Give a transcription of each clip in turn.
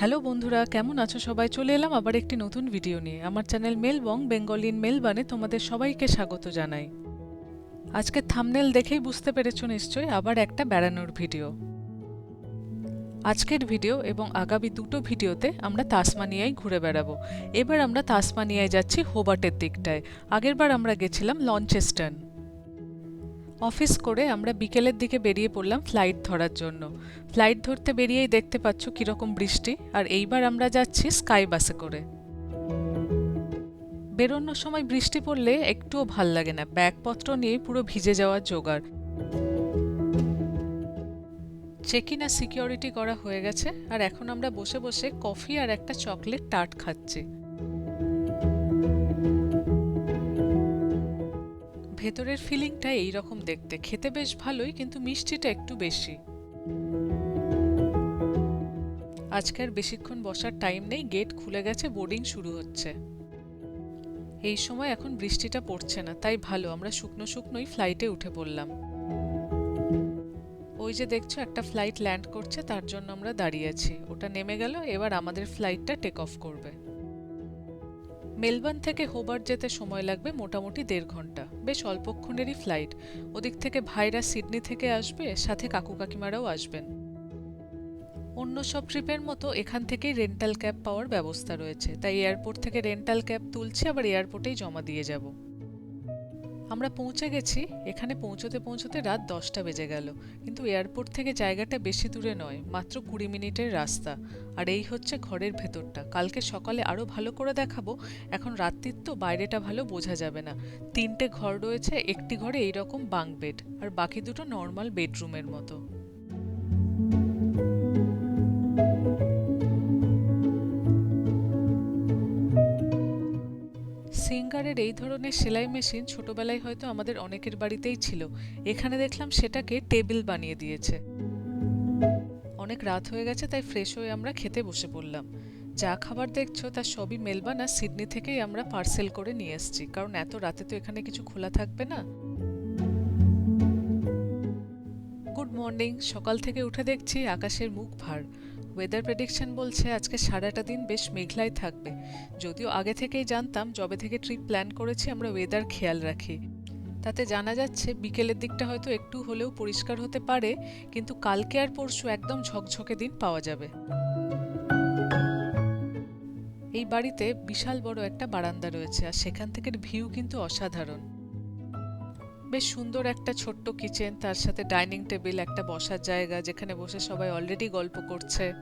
Hello বন্ধুরা, কেমন আছো সবাই? চলে এলাম আবার একটি নতুন ভিডিও নিয়ে। আমার চ্যানেল মেলবং বেঙ্গলিন মেলবানে তোমাদের সবাইকে স্বাগত জানাই। আজকে থামনেল দেখেই বুঝতে পেরেছ নিশ্চয়ই, আবার একটা বেড়ানোর ভিডিও আজকের ভিডিও এবং আগামী দুটো ভিডিওতে আমরা তাসমানিয়ায় ঘুরে বেড়াবো। এবার আমরা তাসমানিয়ায় যাচ্ছি হোবার্টের দিকটায়। আগেরবার আমরা গেছিলাম লঞ্চেস্টন অফিস করে আমরা বিকেলের দিকে বেরিয়ে পড়লাম ফ্লাইট ধরার জন্য। ফ্লাইট ধরতে বেরিয়েই দেখতে পাচ্ছ কীরকম বৃষ্টি, আর এইবার আমরা যাচ্ছি স্কাই বাসে করে। বেরোনোর সময় বৃষ্টি পড়লে একটুও ভালো লাগে না, ব্যাগপত্র নিয়ে পুরো ভিজে যাওয়ার জোগাড়। চেক ইন আর সিকিউরিটি করা হয়ে গেছে, আর এখন আমরা বসে বসে কফি আর একটা চকলেট টার্ট খাচ্ছি। ভেতরের ফিলিংটা এই রকম দেখতে। খেতে বেশ ভালোই, কিন্তু মিষ্টিটা একটু বেশি। আজকে আর বেশিক্ষণ বসার টাইম নেই গেট খুলে গেছে বোর্ডিং শুরু হচ্ছে। এই সময় এখন বৃষ্টিটা পড়ছে না, তাই ভালো, আমরা শুকনো শুকনোই ফ্লাইটে উঠে পড়লাম। ওই যে দেখছ, একটা ফ্লাইট ল্যান্ড করছে, তার জন্য আমরা দাঁড়িয়ে আছি। ওটা নেমে গেল, এবার আমাদের ফ্লাইটটা টেক অফ করবে। মেলবার্ন থেকে হোবার যেতে সময় লাগবে মোটামুটি দেড় ঘণ্টা। বেশ অল্পক্ষণেরই ফ্লাইট। ওদিক থেকে ভাইরা সিডনি থেকে আসবে, সাথে কাকু কাকিমারাও আসবেন। অন্য সব ট্রিপের মতো এখান থেকেই রেন্টাল ক্যাব পাওয়ার ব্যবস্থা রয়েছে। তাই এয়ারপোর্ট থেকে রেন্টাল ক্যাব তুলছি, আবার এয়ারপোর্টেই জমা দিয়ে যাব। আমরা পৌঁছে গেছি। এখানে পৌঁছতে পৌঁছতে রাত দশটা বেজে গেল। কিন্তু এয়ারপোর্ট থেকে জায়গাটা বেশি দূরে নয়, মাত্র কুড়ি মিনিটের রাস্তা। আর এই হচ্ছে ঘরের ভেতরটা। কালকে সকালে আরও ভালো করে দেখাবো। এখন রাত্রির তো বাইরেটা ভালো বোঝা যাবে না। তিনটে ঘর রয়েছে, একটি ঘরে এইরকম বাঙ্ক বেড। আর বাকি দুটো নর্মাল বেডরুমের মতো। সিঙ্গারের এই ধরনের সেলাই মেশিন ছোটবেলায় হয়তো আমাদের অনেকের বাড়িতেই ছিল। এখানে দেখলাম সেটাকে টেবিল বানিয়ে দিয়েছে। অনেক রাত হয়ে গেছে, তাই ফ্রেশ হয়ে আমরা খেতে বসে পড়লাম। যা খাবার দেখছ তার সবই মেলবান আর সিডনি থেকেই আমরা পার্সেল করে নিয়ে এসেছি, কারণ এত রাতে তো এখানে কিছু খোলা থাকবে না। গুড মর্নিং, সকাল থেকে উঠে দেখছি আকাশের মুখ ভার। ওয়েদার প্রেডিকশন বলছে আজকে সারাটা দিন বেশ মেঘলাই থাকবে। যদিও আগে থেকেই জানতাম যবে থেকে ট্রিপ প্ল্যান করেছি আমরা ওয়েদার খেয়াল রাখি। তাতে জানা যাচ্ছে বিকেলের দিকটা হয়তো একটু হলেও পরিষ্কার হতে পারে, কিন্তু কালকে আর পরশু একদম ঝকঝকে দিন পাওয়া যাবে। এই বাড়িতে বিশাল বড় একটা বারান্দা রয়েছে, আর সেখান থেকে ভিউ কিন্তু অসাধারণ। বেশ সুন্দর একটা ছোট্ট কিচেন তার সাথে ডাইনিং টেবিল একটা বসার জায়গা, যেখানে বসে সবাই অলরেডি গল্প করছে।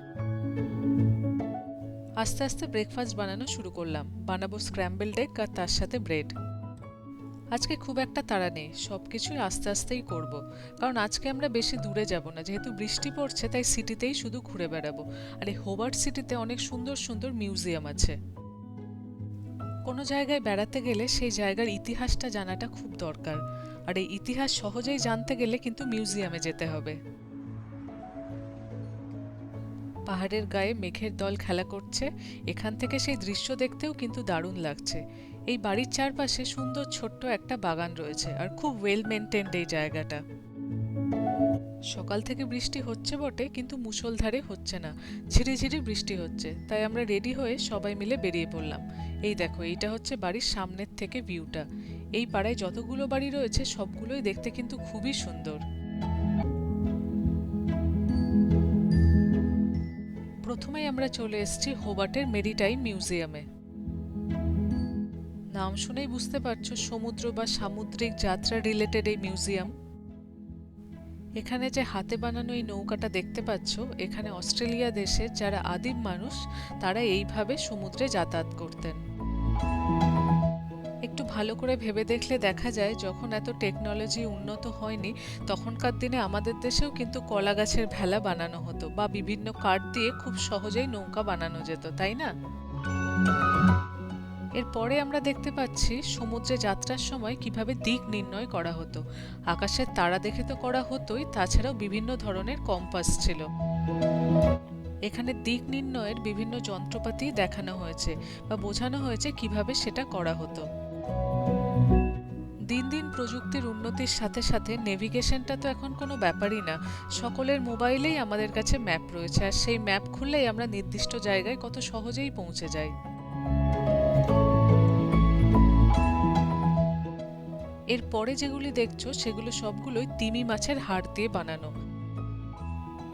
আস্তে আস্তে ব্রেকফাস্ট বানানো শুরু করলাম। বানাবো স্ক্র্যাম্বল ডেক আর তার সাথে ব্রেড আজকে খুব একটা তাড়া নেই সব কিছুই আস্তে আস্তেই করব। কারণ আজকে আমরা বেশি দূরে যাব না, যেহেতু বৃষ্টি পড়ছে, তাই সিটিতেই শুধু ঘুরে বেড়াবো। আর এই হোবার্ট সিটিতে অনেক সুন্দর সুন্দর মিউজিয়াম আছে। কোনো জায়গায় বেড়াতে গেলে সেই জায়গার ইতিহাসটা জানাটা খুব দরকার। আর এই ইতিহাস সহজেই জানতে গেলে কিন্তু মিউজিয়ামে যেতে হবে। পাহাড়ের গায়ে মেঘের দল খেলা করছে, এখান থেকে সেই দৃশ্য দেখতেও কিন্তু দারুণ লাগছে। এই বাড়ির চারপাশে সুন্দর ছোট্ট একটা বাগান রয়েছে আর খুব ওয়েল মেনটেন্ড এই জায়গাটা। সকাল থেকে বৃষ্টি হচ্ছে বটে, কিন্তু মুষলধারে হচ্ছে না। ঝিরিঝিরি বৃষ্টি হচ্ছে, তাই আমরা রেডি হয়ে সবাই মিলে বেরিয়ে পড়লাম। এই দেখো, এইটা হচ্ছে বাড়ির সামনের থেকে ভিউটা এই পাড়ায় যতগুলো বাড়ি রয়েছে, সবগুলোই দেখতে কিন্তু খুবই সুন্দর। প্রথমেই আমরা চলে এসেছি হোবার্টের মেরিটাইম মিউজিয়ামে। নাম শুনেই বুঝতে পারছ, সমুদ্র বা সামুদ্রিক যাত্রা রিলেটেড এই মিউজিয়াম। এখানে যে হাতে বানানো এই নৌকাটা দেখতে পাচ্ছ, এখানে অস্ট্রেলিয়া দেশের যারা আদিম মানুষ, তারা এইভাবে সমুদ্রে যাতায়াত করতেন। একটু ভালো করে ভেবে দেখলে দেখা যায়, যখন এত টেকনোলজি উন্নত হয়নি, তখনকার দিনে আমাদের দেশেও কিন্তু কলা গাছের ভেলা বানানো হতো বা বিভিন্ন কাঠ দিয়ে খুব সহজেই নৌকা বানানো যেত, তাই না? এরপরে আমরা দেখতে পাচ্ছি সমুদ্রে যাত্রার সময় কীভাবে দিক নির্ণয় করা হতো। আকাশের তারা দেখে তো করা হতোই, তাছাড়াও বিভিন্ন ধরনের কম্পাস ছিল। এখানে দিক নির্ণয়ের বিভিন্ন যন্ত্রপাতি দেখানো হয়েছে বা বোঝানো হয়েছে কীভাবে সেটা করা হতো। দিন দিন প্রযুক্তির উন্নতির সাথে সাথে নেভিগেশনটা তো এখন কোনো ব্যাপারই না। সকলের মোবাইলেই আমাদের কাছে ম্যাপ রয়েছে, আর সেই ম্যাপ খুললেই আমরা নির্দিষ্ট জায়গায় কত সহজেই পৌঁছে যাই। এর পরে যেগুলি দেখছ, সেগুলো সবগুলোই তিমি মাছের হাড় দিয়ে বানানো।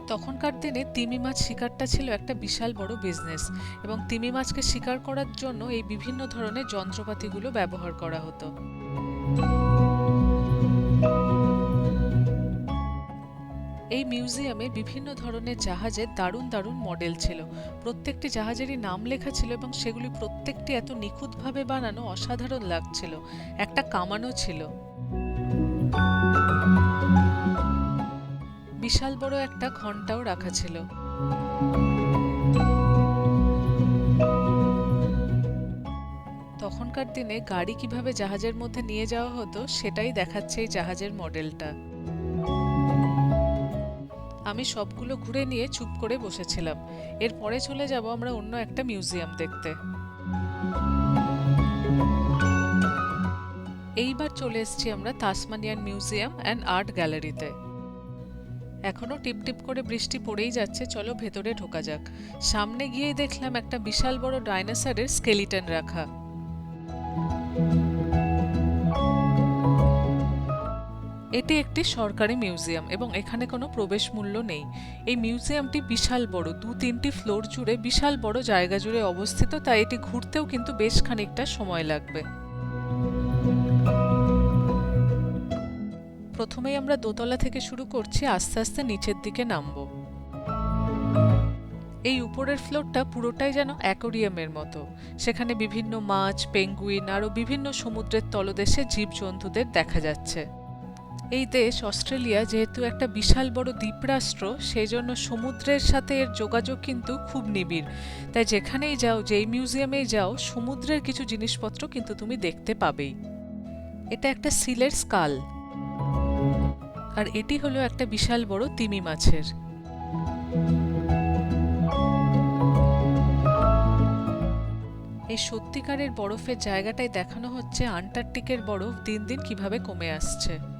তখনকার দিনে তিমি মাছ শিকারটা ছিল একটা বিশাল বড় বিজনেস এবং তিমি মাছকে শিকার করার জন্য এই বিভিন্ন ধরনের যন্ত্রপাতিগুলো ব্যবহার করা হতো। এই মিউজিয়ামে বিভিন্ন ধরনের জাহাজের দারুণ দারুণ মডেল ছিল। প্রত্যেকটি জাহাজেরই নাম লেখা ছিল এবং সেগুলি প্রত্যেকটি এত নিখুঁতভাবে বানানো অসাধারণ লাগছিল। একটা কামানো ছিল। বিশাল বড় একটা ঘন্টাও রাখা ছিল। তখনকার দিনে গাড়ি কীভাবে জাহাজের মধ্যে নিয়ে যাওয়া হতো, সেটাই দেখাচ্ছে এই জাহাজের মডেলটা। আমি সবগুলো ঘুরে নিয়ে চুপ করে বসেছিলাম। এরপরে চলে যাব আমরা অন্য একটা মিউজিয়াম দেখতে। এইবার চলে এসেছি আমরা তাসমানিয়ান মিউজিয়াম অ্যান্ড আর্ট গ্যালারিতে। এখনও টিপ টিপ করে বৃষ্টি পড়েই যাচ্ছে, চলো ভেতরে ঢোকা যাক। সামনে গিয়েই দেখলাম একটা বিশাল বড় ডাইনোসরের স্কেলিটন রাখা। এটি একটি সরকারি মিউজিয়াম এবং এখানে কোনো প্রবেশ মূল্য নেই। এই মিউজিয়ামটি বিশাল বড়, দু তিনটি ফ্লোর জুড়ে বিশাল বড় জায়গা জুড়ে অবস্থিত, তাই এটি ঘুরতেও কিন্তু বেশ খানিকটা সময় লাগবে। প্রথমেই আমরা দোতলা থেকে শুরু করছি, আস্তে আস্তে নিচের দিকে নামবো। এই উপরের ফ্লোরটা পুরোটাই যেন অ্যাকোরিয়ামের মতো। সেখানে বিভিন্ন মাছ, পেঙ্গুইন, আরও বিভিন্ন সমুদ্রের তলদেশে জীবজন্তুদের দেখা যাচ্ছে। এই দেশ অস্ট্রেলিয়া যেহেতু একটা বিশাল বড় দ্বীপরাষ্ট্র সেই জন্য সমুদ্রের সাথে এর যোগাযোগ কিন্তু খুব নিবিড়। তাই যেখানেই যাও, যেই মিউজিয়ামেই যাও, সমুদ্রের কিছু জিনিসপত্র কিন্তু তুমি দেখতে পাবেই। এটা একটা সিলের স্কাল। আর এটি হলো একটা বিশাল বড় তিমি মাছের। এই সত্যিকারের বরফের জায়গাটায় দেখানো হচ্ছে আন্টার্কটিকের বরফ দিন দিন কীভাবে কমে আসছে।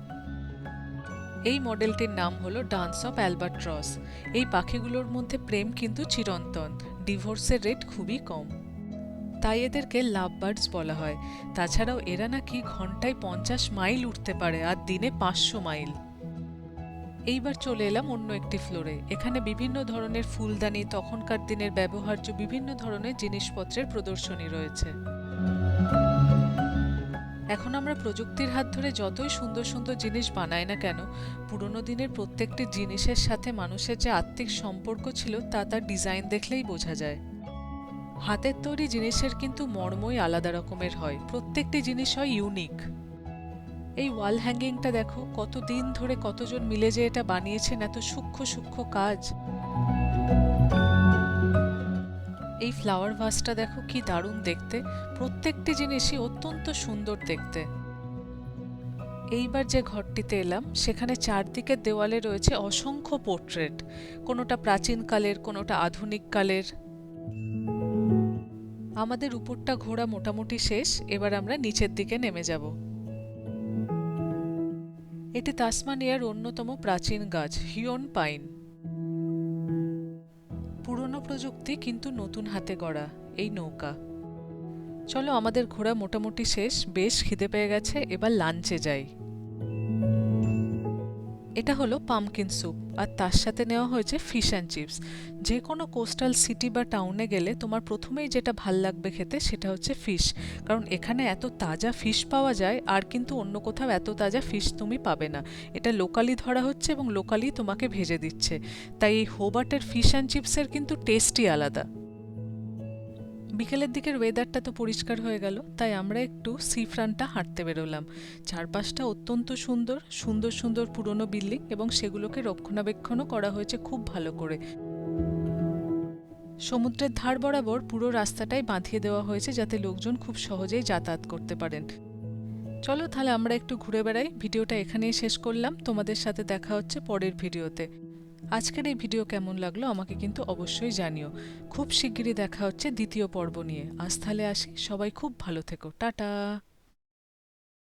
এই মডেলটির নাম হলো ডান্স অফ অ্যালবাট্রস। এই পাখিগুলোর মধ্যে প্রেম কিন্তু চিরন্তন, ডিভোর্সের রেট খুবই কম। তাই এদেরকে লাভ বার্ডস বলা হয়। তাছাড়াও এরা নাকি ঘন্টায় পঞ্চাশ মাইল উঠতে পারে আর দিনে পাঁচশো মাইল। এইবার চলে এলাম অন্য একটি ফ্লোরে। এখানে বিভিন্ন ধরনের ফুলদানি, তখনকার দিনের ব্যবহার্য বিভিন্ন ধরনের জিনিসপত্রের প্রদর্শনী রয়েছে। এখন আমরা প্রযুক্তির হাত ধরে যতই সুন্দর সুন্দর জিনিস বানাই না কেন, পুরনো দিনের প্রত্যেকটি জিনিসের সাথে মানুষের যে আত্মিক সম্পর্ক ছিল তা তার ডিজাইন দেখলেই বোঝা যায়। হাতের তৈরি জিনিসের কিন্তু মর্মই আলাদা রকমের হয়, প্রত্যেকটি জিনিস হয় ইউনিক এই ওয়াল হ্যাঙ্গিংটা দেখো, কতদিন ধরে কতজন মিলে যে এটা বানিয়েছেন, এত সূক্ষ্ম সূক্ষ্ম কাজ। এই ফ্লাওয়ার ভাসটা দেখো কি দারুণ দেখতে। প্রত্যেকটি জিনিসই অত্যন্ত সুন্দর দেখতে। এইবার যে ঘরটিতে এলাম, সেখানে চারদিকের দেওয়ালে রয়েছে অসংখ্য পোর্ট্রেট কোনোটা প্রাচীনকালের কোনোটা আধুনিক কালের। আমাদের উপরটা ঘোরা মোটামুটি শেষ, এবার আমরা নিচের দিকে নেমে যাব। এটি তাসমানিয়ার অন্যতম প্রাচীন গাছ, হিয়ন পাইন। পুরনো প্রযুক্তি কিন্তু নতুন হাতে গড়া, এই নৌকা। চলো আমাদের ঘোরা মোটামুটি শেষ, বেশ খিদে পেয়ে গেছে, এবার লাঞ্চে যাই। এটা হলো পামকিন স্যুপ আর তার সাথে নেওয়া হয়েছে ফিশ অ্যান্ড চিপস যে কোনো কোস্টাল সিটি বা টাউনে গেলে তোমার প্রথমেই যেটা ভালো লাগবে খেতে সেটা হচ্ছে ফিশ কারণ এখানে এত তাজা ফিশ পাওয়া যায়, আর কিন্তু অন্য কোথাও এত তাজা ফিশ তুমি পাবে না। এটা লোকালি ধরা হচ্ছে এবং লোকালি তোমাকে ভেজে দিচ্ছে। তাই এই হোবার্টের ফিশ অ্যান্ড চিপসের কিন্তু টেস্টই আলাদা। বিকেলের দিকের ওয়েদারটা তো পরিষ্কার হয়ে গেল, তাই আমরা একটু সি ফ্রন্টটা হাঁটতে বেরোলাম। চারপাশটা অত্যন্ত সুন্দর সুন্দর সুন্দর পুরনো বিল্ডিং এবং সেগুলোকে রক্ষণাবেক্ষণও করা হয়েছে খুব ভালো করে। সমুদ্রের ধার বরাবর পুরো রাস্তাটাই বাঁধিয়ে দেওয়া হয়েছে যাতে লোকজন খুব সহজেই যাতায়াত করতে পারেন। চলো তাহলে আমরা একটু ঘুরে বেড়াই, ভিডিওটা এখানেই শেষ করলাম, তোমাদের সাথে দেখা হচ্ছে পরের ভিডিওতে। আজকের এই ভিডিও কেমন লাগল আমাকে কিন্তু অবশ্যই জানিও। খুব শিগগিরই দেখা হচ্ছে দ্বিতীয় পর্ব নিয়ে। আজ তাহলে আসি। সবাই খুব ভালো থেকো। টাটা।